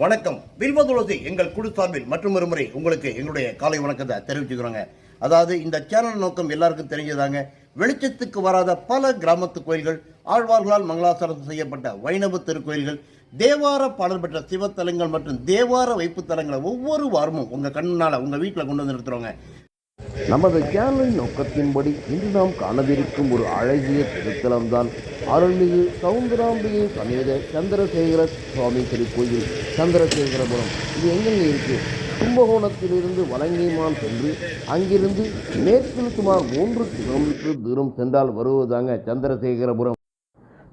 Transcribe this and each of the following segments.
வணக்கம். வில்வதுளசி எங்கள் குழு சார்பில் மற்றும் ஒரு முறை உங்களுக்கு எங்களுடைய காலை வணக்கத்தை தெரிவிச்சுக்கிறோங்க. அதாவது இந்த சேனல் நோக்கம் எல்லாருக்கும் தெரிஞ்சதாங்க. வெளிச்சத்துக்கு வராத பல கிராமத்து கோயில்கள் ஆழ்வார்களால் மங்களாசாரம் செய்யப்பட்ட வைணவ திருக்கோயில்கள் தேவார பாடல் பெற்ற சிவத்தலங்கள் மற்றும் தேவார வைப்பு தலங்களை ஒவ்வொரு வாரமும் உங்கள் கண்ணால் உங்கள் வீட்டில் கொண்டு வந்து நிறுத்துறோங்க. நமது சேனலின் நோக்கத்தின்படி இன்று நாம் காணவிருக்கும் ஒரு அழகிய திருத்தலம்தான் அருள்மிகு சவுந்தராம்பிகை சமேத சந்திரசேகர சுவாமி திருக்கோயில் சந்திரசேகரபுரம். இது எங்கெங்க இருக்கு? கும்பகோணத்திலிருந்து வலங்கைமான் சென்று அங்கிருந்து மேற்கில் சுமார் மூன்று கிலோமீட்டர் தூரம் சென்றால் வருவதாங்க சந்திரசேகரபுரம்.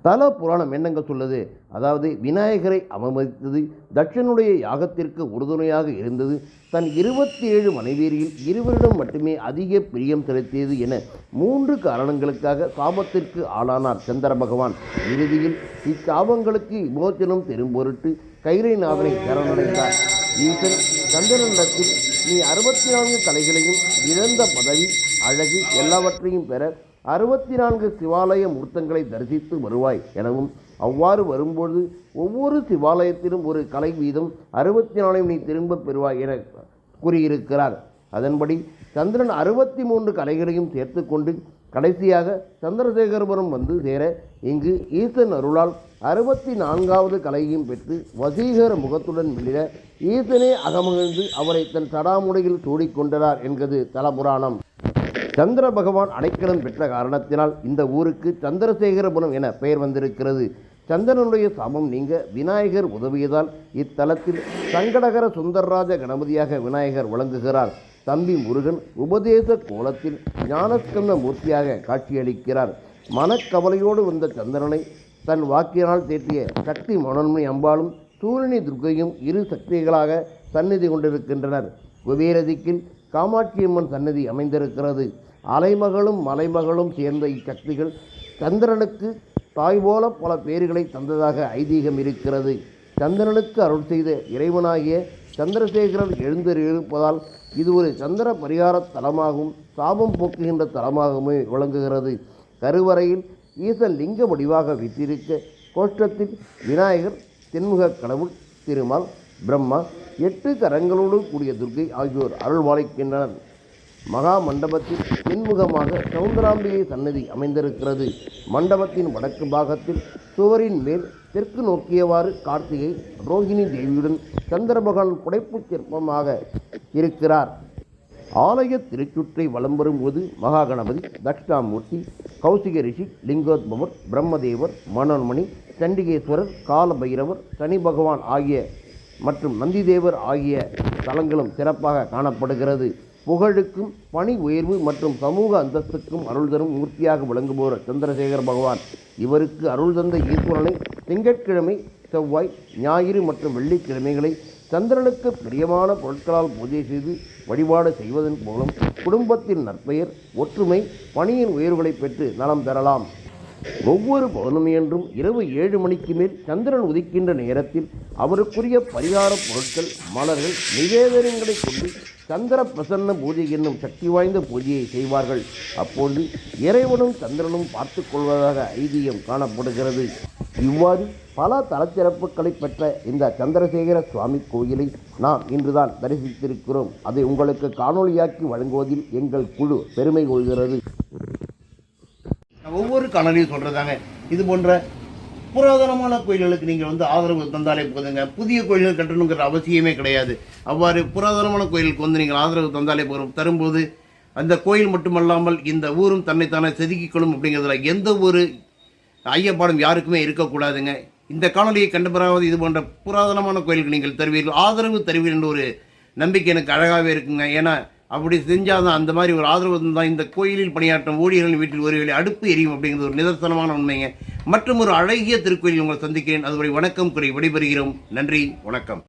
தல புராணம் என்னங்க சொல்லுது. அதாவது விநாயகரை அவமதித்தது தட்சனுடைய யாகத்திற்கு உறுதுணையாக இருந்தது. தன் இருபத்தி ஏழு மனைவியரில் இருவரிடம் மட்டுமே அதிக பிரியம் செலுத்தியது என மூன்று காரணங்களுக்காக சாபத்திற்கு ஆளானார் சந்திர பகவான். இறுதியில் இச்சாபங்களுக்கு விமோச்சனம் பெறும் பொருட்டு கைரை கைரைநாதனை சரணடைந்தார். ஈசன் சந்திரனிடத்தில் நீ அறுபத்தி நான்கு கலைகளையும் இழந்த பதவி அழகு எல்லாவற்றையும் பெற அறுபத்தி நான்கு சிவாலய மூர்த்தங்களை தரிசித்து வருவாய் எனவும் அவ்வாறு வரும்போது ஒவ்வொரு சிவாலயத்திலும் ஒரு கலை வீதம் அறுபத்தி நாலையும் நீ திரும்பப் பெறுவாய் என கூறியிருக்கிறார். அதன்படி சந்திரன் அறுபத்தி மூன்று கலைகளையும் சேர்த்துக்கொண்டு கடைசியாக சந்திரசேகரபுரம் வந்து சேர இங்கு ஈசன் அருளால் அறுபத்தி நான்காவது கலையையும் பெற்று வசீகர முகத்துடன் வெளியிட ஈசனே அகமகிழ்ந்து அவரை தன் சடாமுடையில் சூடிக்கொண்டனார் என்கிறது தலபுராணம். சந்திர பகவான் அடைக்கலம் பெற்ற காரணத்தினால் இந்த ஊருக்கு சந்திரசேகரபுரம் என பெயர் வந்திருக்கிறது. சந்திரனுடைய சாபம் நீங்க விநாயகர் உதவியதால் இத்தலத்தில் சங்கடகர சுந்தரராஜ கணபதியாக விநாயகர் விளங்குகிறார். தம்பி முருகன் உபதேச கோலத்தில் ஞானஸ்கந்த மூர்த்தியாக காட்சியளிக்கிறார். மனக்கவலையோடு வந்த சந்திரனை தன் வாக்கினால் தேற்றிய சக்தி மனோன்மை அம்பாளும் சூரியனி துர்க்கையும் இரு சக்திகளாக சந்நிதி கொண்டிருக்கின்றனர். குபேரதிக்கில் காமாட்சியம்மன் சன்னதி அமைந்திருக்கிறது. அலைமகளும் மலைமகளும் சேர்ந்த இச்சக்திகள் சந்திரனுக்கு தாய் போல பல பேர்களை தந்ததாக ஐதீகம் இருக்கிறது. சந்திரனுக்கு அருள் செய்த இறைவனாகிய சந்திரசேகரன் எழுந்திருப்பதால் இது ஒரு சந்திர பரிகார தலமாகவும் சாபம் போக்குகின்ற தலமாகவுமே விளங்குகிறது. கருவறையில் ஈசன் லிங்க வடிவாக வைத்திருக்க கோஷ்டத்தில் விநாயகர் தென்முக கடவுள் திருமால் பிரம்மா எட்டு கரங்களோடு கூடிய துர்க்கை ஆகியோர் அருள்வாளிக்கின்றனர். மகா மண்டபத்தில் தென்முகமாக சவுந்தராம்பிகை சன்னதி அமைந்திருக்கிறது. மண்டபத்தின் வடக்கு பாகத்தில் சுவரின் மேல் தெற்கு நோக்கியவாறு கார்த்திகை ரோகிணி தேவியுடன் சந்திரபகவான் புடைப்பு சிற்பமாக இருக்கிறார். ஆலய திருச்சுற்றை வலம் வரும்போது மகா கணபதி தட்சிணாமூர்த்தி கௌசிக ரிஷி லிங்கோத்பவர் பிரம்மதேவர் மனோன்மணி சண்டிகேஸ்வரர் காலபைரவர் சனி பகவான் ஆகிய மற்றும் நந்திதேவர் ஆகிய தலங்களும் சிறப்பாக காணப்படுகிறது. புகழுக்கும் பணி உயர்வு மற்றும் சமூக அந்தஸ்துக்கும் அருள் தரும் மூர்த்தியாக விளங்குபவர் சந்திரசேகர பகவான். இவருக்கு அருள் தந்த ஈஸ்வரனை திங்கட்கிழமை செவ்வாய் ஞாயிறு மற்றும் வெள்ளிக்கிழமைகளை சந்திரனுக்கு பிரியமான பொருட்களால் பூஜை செய்து வழிபாடு செய்வதன் மூலம் குடும்பத்தின் நற்பெயர் ஒற்றுமை பணியின் உயர்வுகளை பெற்று நலம் பெறலாம். ஒவ்வொரு பௌர்ணமியன்றும் இரவு ஏழு மணிக்கு மேல் சந்திரன் உதிக்கின்ற நேரத்தில் அவருக்குரிய பரிகார பொருட்கள் மலர்கள் நிவேதனங்களை கொண்டு சந்திர பிரசன்ன பூஜை என்னும் சக்தி வாய்ந்த பூஜையை செய்வார்கள். அப்போது இறைவனும் சந்திரனும் பார்த்து கொள்வதாக ஐதீகம் காணப்படுகிறது. இவ்வாறு பல தலச்சிறப்புகளை பெற்ற இந்த சந்திரசேகர சுவாமி கோயிலை நாம் இன்றுதான் தரிசித்திருக்கிறோம். அதை உங்களுக்கு காணொளியாக்கி வழங்குவதில் எங்கள் குழு பெருமை கொள்கிறது. ஒவ்வொரு காணொலியும் சொல்கிறதாங்க இது போன்ற புராதனமான கோயில்களுக்கு நீங்கள் வந்து ஆதரவு தந்தாலே போதுங்க. புதிய கோயில்கள் கட்டணுங்கிற அவசியமே கிடையாது. அவ்வாறு புராதனமான கோயிலுக்கு வந்து நீங்கள் ஆதரவு தந்தாலே போதும். தரும்போது அந்த கோயில் மட்டுமல்லாமல் இந்த ஊரும் தன்னைத்தானே செதுக்கிக்கொள்ளும் அப்படிங்கிறதுல எந்த ஒரு ஐயப்பாடும் யாருக்குமே இருக்கக்கூடாதுங்க. இந்த காணொலியை கண்டுபிறாவது இது போன்ற புராதனமான கோயிலுக்கு நீங்கள் தருவீர்கள். ஆதரவு தருவீர்கள் என்ற ஒரு நம்பிக்கை எனக்கு அழகாகவே இருக்குங்க. ஏன்னா அப்படி செஞ்சாதான் அந்த மாதிரி ஒரு ஆதரவு தான் இந்த கோயிலில் பணியாற்றும் ஊழியர்களின் வீட்டில் ஒரு அடுப்பு எரியும் அப்படிங்கிறது ஒரு நிதர்சனமான உண்மைங்க. மற்றும் ஒரு அழகிய திருக்கோயில் உங்களை சந்திக்கிறேன். அதுவரை வணக்கம் குறை விடைபெறுகிறோம். நன்றி வணக்கம்.